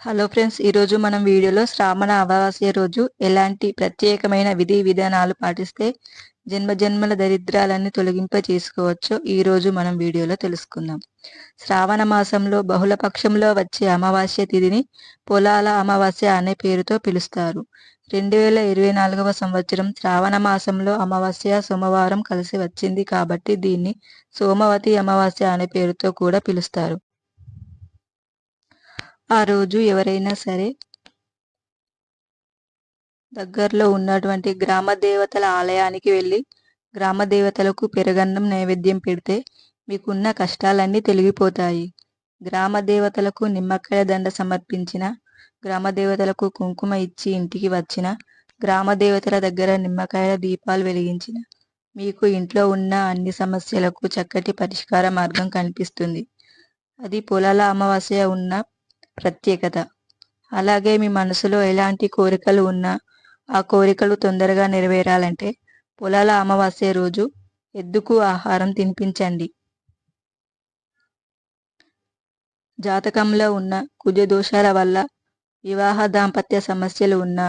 Hello friends ఈరోజు మనం వీడియోలో శ్రావణ అమావాస్య రోజు ఎలాంటి ప్రత్యేకమైన విధి విధానాలు పాటిస్తే జన్మ జన్మల దరిద్రాలన్నీ తొలగింప చేసుకోవచ్చో ఈరోజు మనం వీడియోలో తెలుసుకుందాం. శ్రావణ మాసంలో బహుళ పక్షంలో వచ్చే అమావాస్య తిథిని పొలాల అమావాస్య అనే పేరుతో పిలుస్తారు. రెండు వేల ఇరవై నాలుగవ సంవత్సరం శ్రావణ మాసంలో అమావాస్య సోమవారం కలిసి వచ్చింది కాబట్టి దీన్ని సోమవతి అమావాస్య అనే పేరుతో కూడా పిలుస్తారు. ఆ రోజు ఎవరైనా సరే దగ్గరలో ఉన్నటువంటి గ్రామ దేవతల ఆలయానికి వెళ్ళి గ్రామ దేవతలకు పెరగన్నం నైవేద్యం పెడితే మీకున్న కష్టాలన్నీ తొలగిపోతాయి. గ్రామ దేవతలకు నిమ్మకాయ దండ సమర్పించిన గ్రామ దేవతలకు కుంకుమ ఇచ్చి ఇంటికి వచ్చిన గ్రామ దేవతల దగ్గర నిమ్మకాయల దీపాలు వెలిగించిన మీకు ఇంట్లో ఉన్న అన్ని సమస్యలకు చక్కటి పరిష్కార మార్గం కనిపిస్తుంది. అది పొలాల అమావాస్య ఉన్న ప్రత్యేకత. అలాగే మీ మనసులో ఎలాంటి కోరికలు ఉన్నా ఆ కోరికలు తొందరగా నెరవేరాలంటే పొలాల అమావాస్య రోజు ఎద్దుకు ఆహారం తినిపించండి. జాతకంలో ఉన్న కుజ దోషాల వల్ల వివాహ దాంపత్య సమస్యలు ఉన్న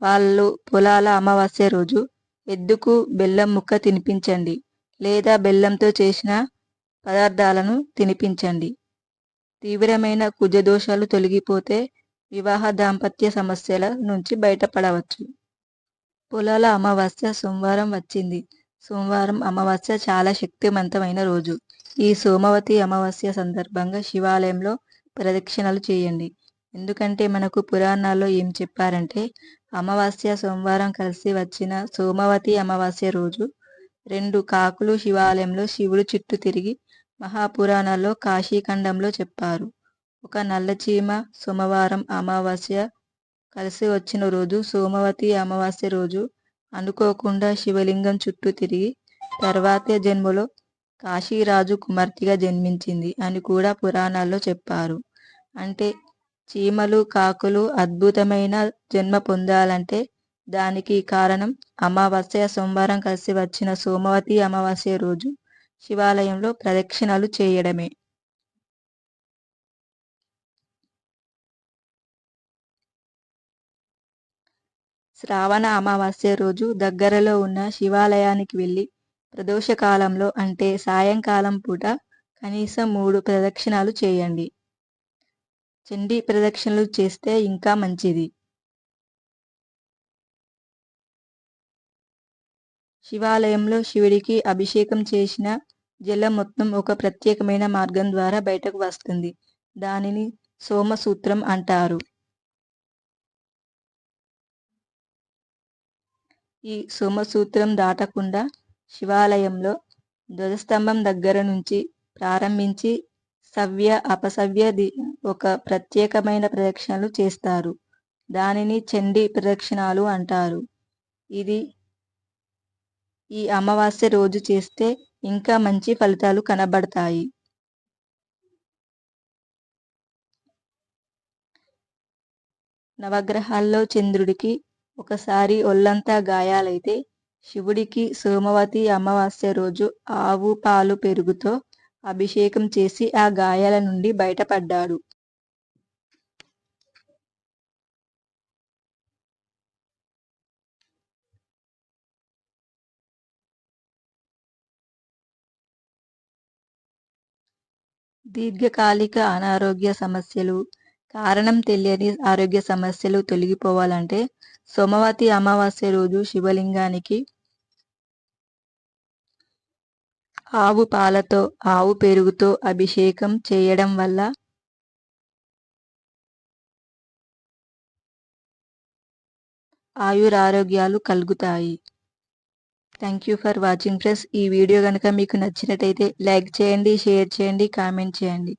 వాళ్ళు పొలాల అమావాస్య రోజు ఎద్దుకు బెల్లం ముక్క తినిపించండి లేదా బెల్లంతో చేసిన పదార్థాలను తినిపించండి. తీవ్రమైన కుజదోషాలు తొలగిపోతే వివాహ దాంపత్య సమస్యల నుంచి బయటపడవచ్చు. పొలాల అమావాస్య సోమవారం వచ్చింది. సోమవారం అమావాస్య చాలా శక్తివంతమైన రోజు. ఈ సోమవతి అమావాస్య సందర్భంగా శివాలయంలో ప్రదక్షిణలు చేయండి. ఎందుకంటే మనకు పురాణాల్లో ఏం చెప్పారంటే అమావాస్య సోమవారం కలిసి వచ్చిన సోమవతి అమావాస్య రోజు రెండు కాకులు శివాలయంలో శివుడు చుట్టూ తిరిగి మహాపురాణాల్లో కాశీఖండంలో చెప్పారు. ఒక నల్లచీమ సోమవారం అమావాస్య కలిసి వచ్చిన రోజు సోమవతి అమావాస్య రోజు అనుకోకుండా శివలింగం చుట్టూ తిరిగి తర్వాతే జన్మలో కాశీరాజు కుమార్తెగా జన్మించింది అని కూడా పురాణాల్లో చెప్పారు. అంటే చీమలు కాకులు అద్భుతమైన జన్మ పొందాలంటే దానికి కారణం అమావాస్య సోమవారం కలిసి వచ్చిన సోమవతి అమావాస్య రోజు. శివాలయంలో ప్రదక్షిణలు చేయడమే. శ్రావణ అమావాస్య రోజు దగ్గరలో ఉన్న శివాలయానికి వెళ్ళి ప్రదోషకాలంలో అంటే సాయంకాలం పూట కనీసం మూడు ప్రదక్షిణాలు చేయండి. చండీ ప్రదక్షిణలు చేస్తే ఇంకా మంచిది. శివాలయంలో శివుడికి అభిషేకం చేసిన జలం మొత్తం ఒక ప్రత్యేకమైన మార్గం ద్వారా బయటకు వస్తుంది. దానిని సోమసూత్రం అంటారు. ఈ సోమసూత్రం దాటకుండా శివాలయంలో ధ్వజస్తంభం దగ్గర నుంచి ప్రారంభించి సవ్య అపసవ్య ఒక ప్రత్యేకమైన ప్రదక్షిణలు చేస్తారు. దానిని చండీ ప్రదక్షిణాలు అంటారు. ఇది ఈ అమావాస్య రోజు చేస్తే ఇంకా మంచి ఫలితాలు కనబడతాయి. నవగ్రహాల్లో చంద్రుడికి ఒకసారి ఒళ్ళంతా గాయాలైతే శివుడికి సోమవతి అమావాస్య రోజు ఆవు పాలు పెరుగుతో అభిషేకం చేసి ఆ గాయాల నుండి బయటపడ్డాడు. దీర్ఘకాలిక అనారోగ్య సమస్యలు. కారణం తెలియని ఆరోగ్య సమస్యలు తొలగిపోవాలంటే సోమవతి అమావాస్య రోజు శివలింగానికి ఆవు పాలతో ఆవు పెరుగుతో అభిషేకం చేయడం వల్ల ఆయురారోగ్యాలు కలుగుతాయి. Thank you for watching friends ఈ వీడియో కనుక మీకు నచ్చినట్టయితే లైక్ చేయండి షేర్ చేయండి కామెంట్ చేయండి.